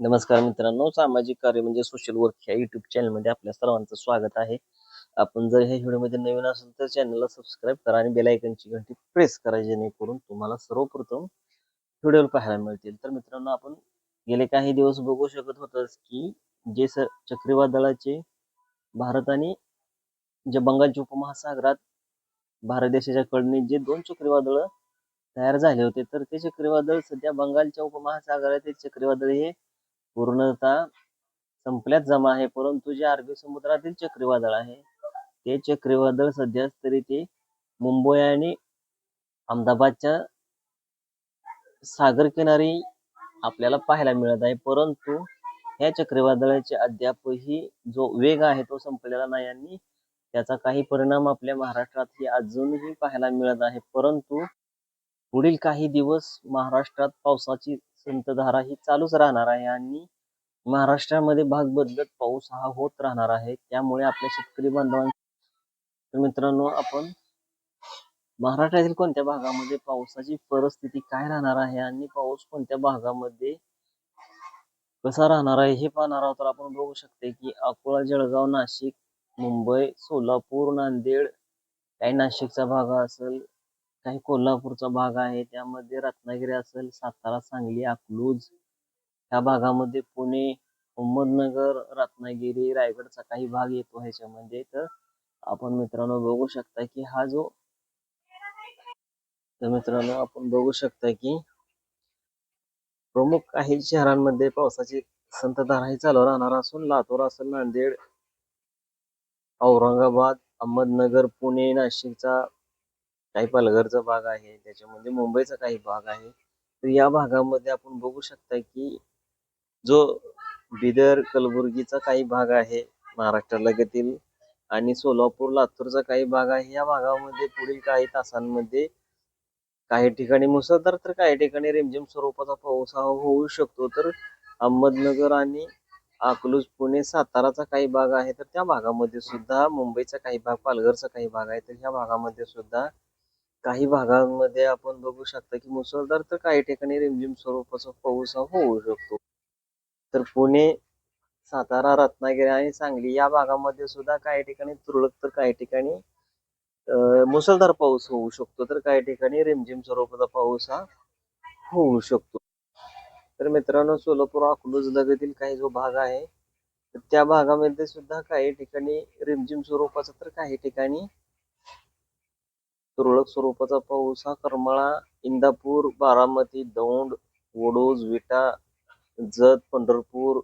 नमस्कार मित्रांनो सामाजिक कार्य म्हणजे सोशल वर्क या युट्यूब चॅनलमध्ये आपल्या सर्वांचं स्वागत आहे. आपण जर ह्या व्हिडिओमध्ये नवीन असेल तर चॅनलला सबस्क्राईब करा आणि बेलायकनची घंटी प्रेस करा जेणेकरून तुम्हाला सर्वप्रथम व्हिडिओ पाहायला मिळतील. तर मित्रांनो आपण गेले काही दिवस बघू शकत होतो की जे स चक्रीवादळाचे भारत आणि जे बंगालच्या उपमहासागरात भारत देशाच्या कडने जे दोन चक्रीवादळ तयार झाले होते तर ते चक्रीवादळ सध्या बंगालच्या उपमहासागरातील चक्रीवादळ हे पूर्णतः संपल्यात जमा आहे. परंतु जे अरबी समुद्रातील चक्रीवादळ आहे ते चक्रीवादळ सध्या तरी ते मुंबई आणि अहमदाबादच्या सागर किनारी आपल्याला पाहायला मिळत आहे. परंतु या चक्रीवादळाचे अद्यापही जो वेग आहे तो संपलेला नाही आणि त्याचा काही परिणाम आपल्या महाराष्ट्रातही अजूनही पाहायला मिळत आहे. परंतु पुढील काही दिवस महाराष्ट्रात पावसाची संतधारा ही चालूच राहणार आहे आणि महाराष्ट्रामध्ये भाग बदलत पाऊस हा होत राहणार आहे. त्यामुळे आपल्या शेतकरी बांधवांना मित्रांनो आपण महाराष्ट्रातील कोणत्या भागामध्ये पावसाची परिस्थिती काय राहणार आहे आणि पाऊस कोणत्या भागामध्ये कसा राहणार आहे हे पाहणार आहोत. तर आपण बघू शकते की अकोला जळगाव नाशिक मुंबई सोलापूर नांदेड काही नाशिकचा भाग असेल काही कोल्हापूरचा भाग आहे. त्यामध्ये रत्नागिरी असेल सातारा सांगली अकलूज. ह्या भागामध्ये पुणे अहमदनगर रत्नागिरी रायगडचा काही भाग येतो ह्याच्यामध्ये. तर आपण मित्रांनो बघू शकता की हा जो तर मित्रांनो आपण बघू शकता की प्रमुख काही शहरांमध्ये पावसाची संततधार ही चालू राहणार असून लातूर असेल नांदेड औरंगाबाद अहमदनगर पुणे नाशिकचा काही पालघरचा भाग आहे त्याच्यामध्ये मुंबईचा काही भाग आहे. तर या भागामध्ये आपण बघू शकता की जो बिदर कलबुर्गीचा काही भाग आहे महाराष्ट्र लगतील आणि सोलापूर लातूरचा काही भाग आहे. या भागामध्ये पुढील काही तासांमध्ये काही ठिकाणी मुसळधार तर काही ठिकाणी रिमझिम स्वरूपाचा पाऊस हा होऊ शकतो. तर अहमदनगर आणि अकलूज पुणे साताराचा काही भाग आहे. तर त्या भागामध्ये सुद्धा मुंबईचा काही भाग पालघरचा काही भाग आहे. तर ह्या भागामध्ये सुद्धा काही भागांमध्ये आपण बघू शकता की मुसळधार तर काही ठिकाणी रिमझिम स्वरूपाचा पाऊस हा होऊ शकतो. तर पुणे सातारा रत्नागिरी आणि सांगली या भागामध्ये सुद्धा काही ठिकाणी तुरळक तर काही ठिकाणी मुसळधार पाऊस होऊ शकतो. तर काही ठिकाणी रिमझिम स्वरूपाचा पाऊस हा होऊ शकतो. तर मित्रांनो सोलापूर अकलूज लगतील काही जो भाग आहे त्या भागामध्ये सुद्धा काही ठिकाणी रिमझिम स्वरूपाचा तर काही ठिकाणी तुरळक स्वरूपाचा पाऊस हा करमाळा इंदापूर बारामती दौंड वडोज विटा जत पंढरपूर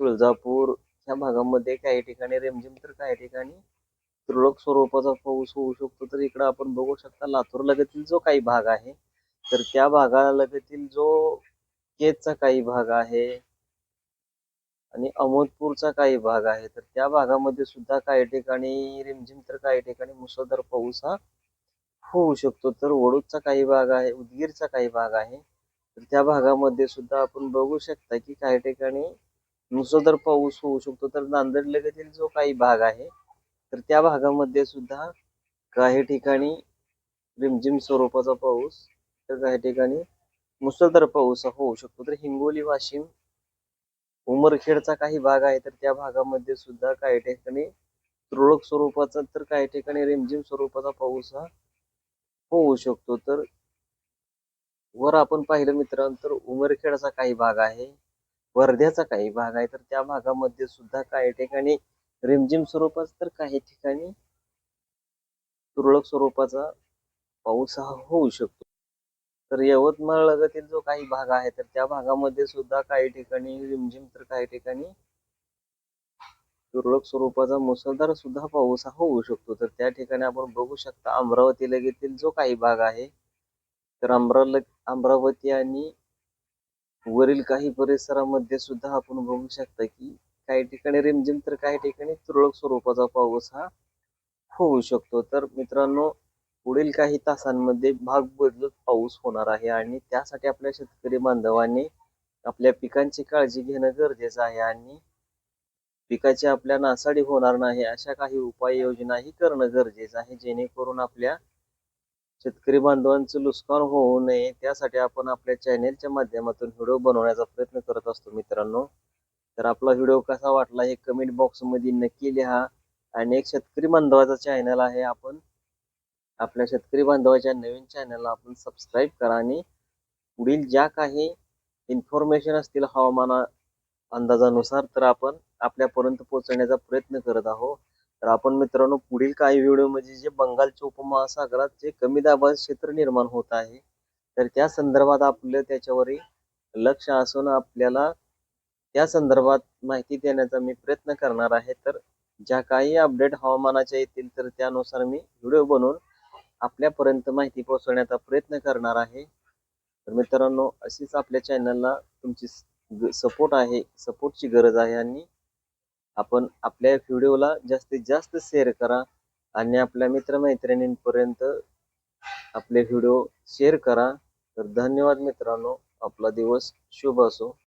तुळजापूर ह्या भागामध्ये काही ठिकाणी रिमझिम तर काही ठिकाणी तुरळक स्वरूपाचा पाऊस होऊ शकतो. तर इकडं आपण बघू शकता लातूर लगतील जो काही भाग आहे तर त्या भागालगतील जो केजचा काही भाग आहे आणि अमोदपूरचा काही भाग आहे तर त्या भागामध्ये सुद्धा काही ठिकाणी रिमझिम तर काही ठिकाणी मुसळधार पाऊस हा होऊ शकतो. तर वडूदचा काही भाग आहे उदगीरचा काही भाग आहे. तर त्या भागामध्ये सुद्धा आपण बघू शकता की काही ठिकाणी मुसळधार पाऊस होऊ शकतो. तर नांदेड लगतील जो काही भाग आहे तर त्या भागामध्ये सुद्धा काही ठिकाणी रिमझिम स्वरूपाचा पाऊस तर काही ठिकाणी मुसळधार पाऊस होऊ शकतो. तर हिंगोली वाशिम उमरखेडचा काही भाग आहे तर त्या भागामध्ये सुद्धा काही ठिकाणी तुरळक स्वरूपाचा तर काही ठिकाणी रिमझिम स्वरूपाचा पाऊस हा होऊ शकतो. तर वर आपण पाहिलं मित्रांनो तर उमरखेडचा काही भाग आहे वर्ध्याचा काही भाग आहे. तर त्या भागामध्ये सुद्धा काही ठिकाणी रिमझिम स्वरूपाचा तर काही ठिकाणी तुरळक स्वरूपाचा पाऊस हा होऊ शकतो. तर यवतमाळ लगतील जो काही भाग आहे तर त्या भागामध्ये सुद्धा काही ठिकाणी रिमझिम तर काही ठिकाणी तुरळक स्वरूपाचा मुसळधार सुद्धा पाऊस हा होऊ शकतो. तर त्या ठिकाणी आपण बघू शकता अमरावती लगेतील जो काही भाग आहे तर अमरावती अमरावती आणि वरील काही परिसरामध्ये सुद्धा आपण बघू शकता की काही ठिकाणी रिमझिम तर काही ठिकाणी तुरळक स्वरूपाचा पाऊस हा होऊ शकतो. तर मित्रांनो पुढील काही तासांमध्ये भाग बदलत पाऊस होणार आहे आणि त्यासाठी आपल्या शेतकरी बांधवांनी आपल्या पिकांची काळजी घेणं गरजेचं आहे आणि पिकाची आपल्या नासाडी होणार नाही अशा काही उपाययोजनाही करणं गरजेचं आहे जेणेकरून आपल्या शेतकरी बांधवांचं नुकसान होऊ नये. त्यासाठी आपण आपल्या चॅनेलच्या माध्यमातून व्हिडिओ बनवण्याचा प्रयत्न करत असतो मित्रांनो. तर आपला व्हिडिओ कसा वाटला हे कमेंट बॉक्समध्ये नक्की लिहा. आणि एक शेतकरी बांधवाचा चॅनल आहे आपण आपल्या शेतकरी बांधवाच्या नवीन चॅनलला आपण सबस्क्राईब करा आणि पुढील ज्या काही इन्फॉर्मेशन असतील हवामाना अंदाजानुसार तर आपण आपल्यापर्यंत पोहोचण्याचा प्रयत्न करत आहोत. तर आपण मित्रांनो पुढील काही व्हिडिओमध्ये जे बंगालच्या उपमहासागरात जे कमी दाबाचे क्षेत्र निर्माण होत आहे तर त्या संदर्भात आपलं त्याच्यावरही लक्ष असून आपल्याला त्या संदर्भात माहिती देण्याचा मी प्रयत्न करणार आहे. तर ज्या काही अपडेट हवामानाच्या येतील तर त्यानुसार मी व्हिडिओ बनवून आपल्यापर्यंत माहिती पोहोचवण्याचा प्रयत्न करणार आहे. तर मित्रांनो अशीच आपल्या चॅनलला तुमची सपोर्ट आहे सपोर्टची गरज आहे आणि आपण आपल्या व्हिडिओला जास्तीत जास्त शेअर करा आणि आपल्या मित्रमैत्रिणींपर्यंत आपले व्हिडिओ शेअर करा. तर धन्यवाद मित्रांनो. आपला दिवस शुभ असो.